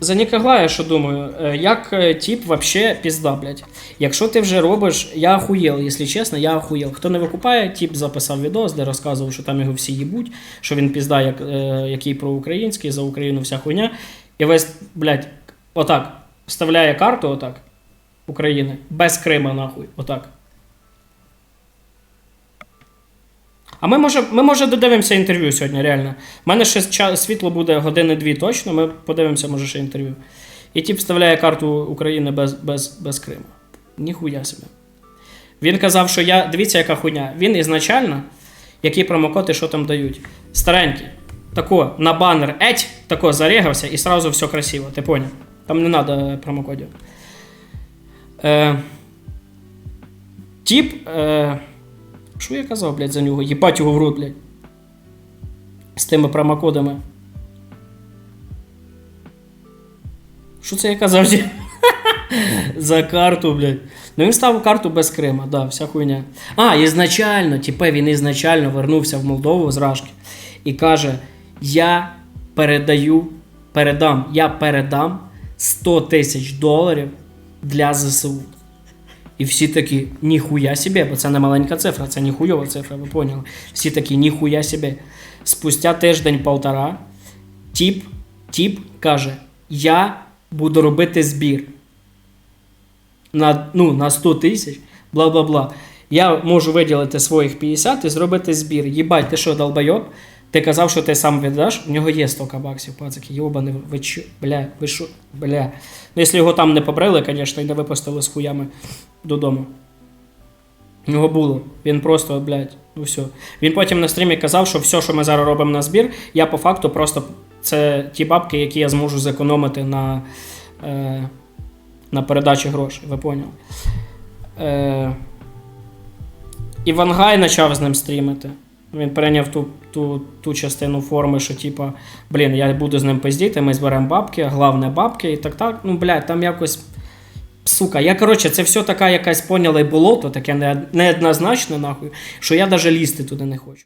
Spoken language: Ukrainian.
За Нікоглая, я що думаю, е, як е, тип вообще пізда, блядь. Якщо ти вже робиш, я охуєл, якщо чесно, я охуєл. Хто не викупає, тип записав відос, де розказував, що там його всі їбуть, що він пізда, як, е, який проукраїнський, за Україну вся хуйня. І весь, блядь, отак, вставляє карту, отак, України, без Крима, нахуй, отак. А ми може, ми може додивимося інтерв'ю сьогодні, реально. У мене ще ча- світло буде години-дві точно, ми подивимося, може, ще інтерв'ю. І тип вставляє карту України без, без, без Криму. Ніхуя собі. Він казав, що я. Дивіться, яка хуйня. Він ізначально, які промокоди, що там дають. Старенький. Тако, на банер еть, тако зарегався і сразу все красиво. Ти поняв? Там не треба промокодів. Е, тип. Е, що я казав, блядь, за нього? Їбать його в рот, блядь. З тими промокодами. Що це я казав? За карту, блядь. Ну він ставив карту без Крима, да, вся хуйня. А, ізначально, типа він ізначально вернувся в Молдову з Рашки і каже: Я передаю, передам, я передам 100 тисяч доларів для ЗСУ. І всі такі, ніхуя себе, бо це не маленька цифра, це ніхуйова цифра, ви поняли. Всі такі, ніхуя себе. Спустя тиждень-полтора тіп, тіп каже: Я буду робити збір на, ну, на 100 тисяч, бла бла бла. Я можу виділити своїх 50 і зробити збір. Їбать, ти що, долбойоб? Ти казав, що ти сам віддаш, в нього є 100 баксів, пацики, йобаний, ви чо, бля, ви що, бля. Ну, якщо його там не побрили, звісно, і не випустили з хуями додому. У нього було. Він просто, блядь, ну все. Він потім на стрімі казав, що все, що ми зараз робимо на збір, я по факту просто це ті бабки, які я зможу зекономити на, е, на передачі грошей. Ви поняли? Е, Івангай почав з ним стрімити. Він прийняв ту, ту, ту частину форми, що типа, блін, я буду з ним пиздіти, ми зберемо бабки, головне бабки, і так так. Ну, блядь, там якось. Сука, я коротше, це все така якась поняла болото, таке не- неоднозначне, нахуй, що я навіть лізти туди не хочу.